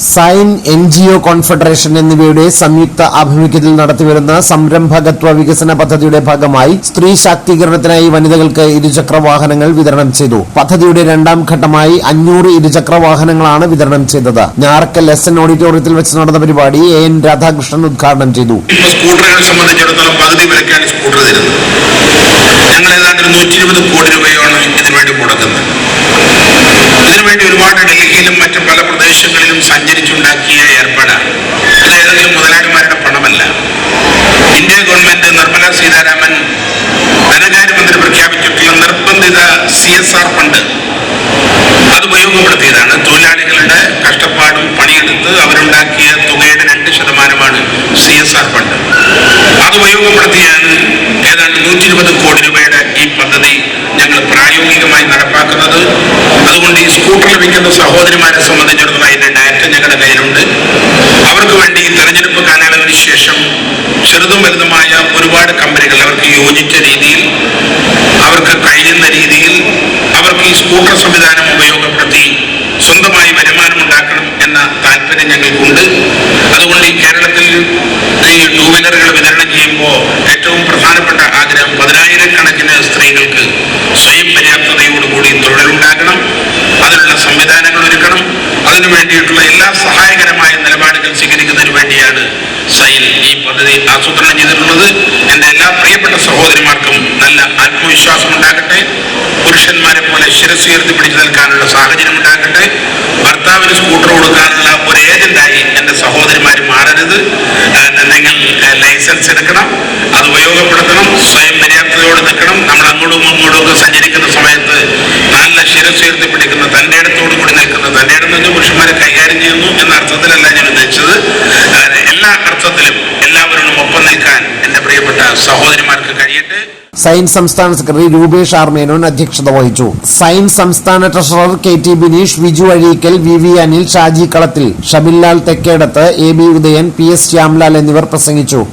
Sign N G O confederation എന്നിവയുടെ സംയുക്ത ആഭിമുഖ്യത്തിൽ നടത്തിവരുന്ന സംരംഭകത്വ വികസന പദ്ധതിയുടെ ഭാഗമായി സ്ത്രീ ശാക്തീകരണത്തിനായി വനിതകൾക്ക് ഇരുചക്ര വാഹനങ്ങൾ വിതരണം ചെയ്തു. പദ്ധതിയുടെ രണ്ടാം ഘട്ടമായി അഞ്ഞൂറ് ഇരുചക്ര വാഹനങ്ങളാണ് വിതരണം ചെയ്തത്. ഞാറക്കൽ എസ് ഓഡിറ്റോറിയത്തിൽ വെച്ച് നടന്ന പരിപാടി എ എൻ രാധാകൃഷ്ണൻ ഉദ്ഘാടനം ചെയ്തു. സ്കൂട്ടറുകളെ സംബന്ധിച്ചിടത്തോളം പകുതി വിലക്കാണ് സ്കൂട്ടർ തരുന്നത്. ഞങ്ങൾ ഏതാണ്ട് നൂറ്റി ഇരുപത് കോടി രൂപയാണ് ഇന്ത്യ ഗവൺമെന്റ് നിർമ്മല സീതാരാമൻ ധനകാര്യമന്ത്രി പ്രഖ്യാപിച്ചിട്ടുള്ള നിർബന്ധിത സി എസ് ആർ ഫണ്ട് അത് ഉപയോഗപ്പെടുത്തിയതാണ്. തൊഴിലാളികളുടെ കഷ്ടപ്പാടും പണിയെടുത്ത് അവരുണ്ടാക്കിയ തുകയുടെ രണ്ട് ശതമാനമാണ് സി എസ് ആർ ഫണ്ട് അത് ഉപയോഗപ്പെടുത്തിയാണ് ഏതാണ്ട് നൂറ്റി ഇരുപത് കോടി രൂപയുടെ ഈ പദ്ധതി ഞങ്ങൾ പ്രായോഗികമായി നടപ്പാക്കുന്നത്. അതുകൊണ്ട് ഈ സ്കൂട്ടർ ലഭിക്കുന്ന സഹോദരിമാരെ സംബന്ധിച്ചിടത്തോളം അതിന്റെ ഡാറ്റ ഞങ്ങളുടെ കയ്യിലുണ്ട്. അവർക്ക് വേണ്ടി തെരഞ്ഞെടുപ്പ് കാലയളവിന് ശേഷം ചെറുതും വലുതുമായ ഒരുപാട് കമ്പനികൾ അവർക്ക് യോജിച്ച രീതിയിൽ അവർക്ക് കഴിയുന്ന രീതിയിൽ അവർക്ക് ഈ സ്കൂട്ടർ സംവിധാനം ഉപയോഗപ്പെടുത്തി സ്വന്തമായി വരുമാനം ഉണ്ടാക്കണം എന്ന താല്പര്യം ഞങ്ങൾക്കുണ്ട്. അതുകൊണ്ട് ഈ കേരളത്തിൽ ഈ ടൂ വീലറുകൾ വിതരണം ചെയ്യുമ്പോൾ ഏറ്റവും പ്രധാനപ്പെട്ട ആഗ്രഹം പതിനായിരക്കണക്കിന് സ്ത്രീകൾക്ക് സ്വയം പര്യാപ്തതയോടുകൂടി തൊഴിലുണ്ടാക്കണം അതിനുള്ള സംവിധാനങ്ങൾ ഒരുക്കണം അതിനു വേണ്ടിയിട്ടുള്ള എല്ലാ സഹായകരമായ നിലപാടുകൾ സ്വീകരിക്കുന്നതിന് വേണ്ടിയാണ് സൈൻ ഈ പദ്ധതി ആസൂത്രണം ചെയ്തിട്ടുള്ളത് എന്റെ എല്ലാ പ്രിയപ്പെട്ട സഹോദരിമാർക്കും നല്ല ആത്മവിശ്വാസം ഉണ്ടാകട്ടെ. പുരുഷന്മാരെ പോലെ ശിരസ് ഉയർത്തി പിടിച്ചു നിൽക്കാനുള്ള സാഹചര്യം ഉണ്ടാകട്ടെ. ഭർത്താവിന് സ്കൂട്ടർ കൊടുക്കാനുള്ള ഒരു ഏജന്റായി എന്റെ സഹോദരിമാർ മാറരുത്. നിങ്ങൾ ലൈസൻസ് എടുക്കണം. അത് ഉപയോഗപ്പെടുത്തണം. സ്വയം പര്യാപ്തതയോടെ നിൽക്കണം. നമ്മൾ അങ്ങോട്ടും അങ്ങോട്ടും ഒക്കെ സഞ്ചരിക്കുന്ന സമയത്ത് നല്ല ശിരസ് ഉയർത്തി പിടിക്കുന്ന തന്റെ ഇടത്തോടു കൂടി നിൽക്കുന്ന തന്റെ ഇടം നിന്ന് പുരുഷന്മാരെ കൈകാര്യം ചെയ്യുന്നു എന്ന അർത്ഥത്തിലല്ല ഞാൻ ഉദ്ദേശിച്ചത്. എല്ലാ അർത്ഥത്തിലും എല്ലാവരോടും ഒപ്പം നിൽക്കാൻ എന്റെ പ്രിയപ്പെട്ട സഹോദരിമാർക്ക് കഴിയട്ടെ. സയൻസ് സംസ്ഥാന സെക്രട്ടറി രൂപേഷ് ആർ മേനോൻ അധ്യക്ഷത വഹിച്ചു. സയൻസ് സംസ്ഥാന treasurer K T Bineesh Viju Azhikkal V V Anil Shaji Kalathil Shabinlal Thekkedath A B Udayan P S Shyamlal എന്നിവർ പ്രസംഗിച്ചു.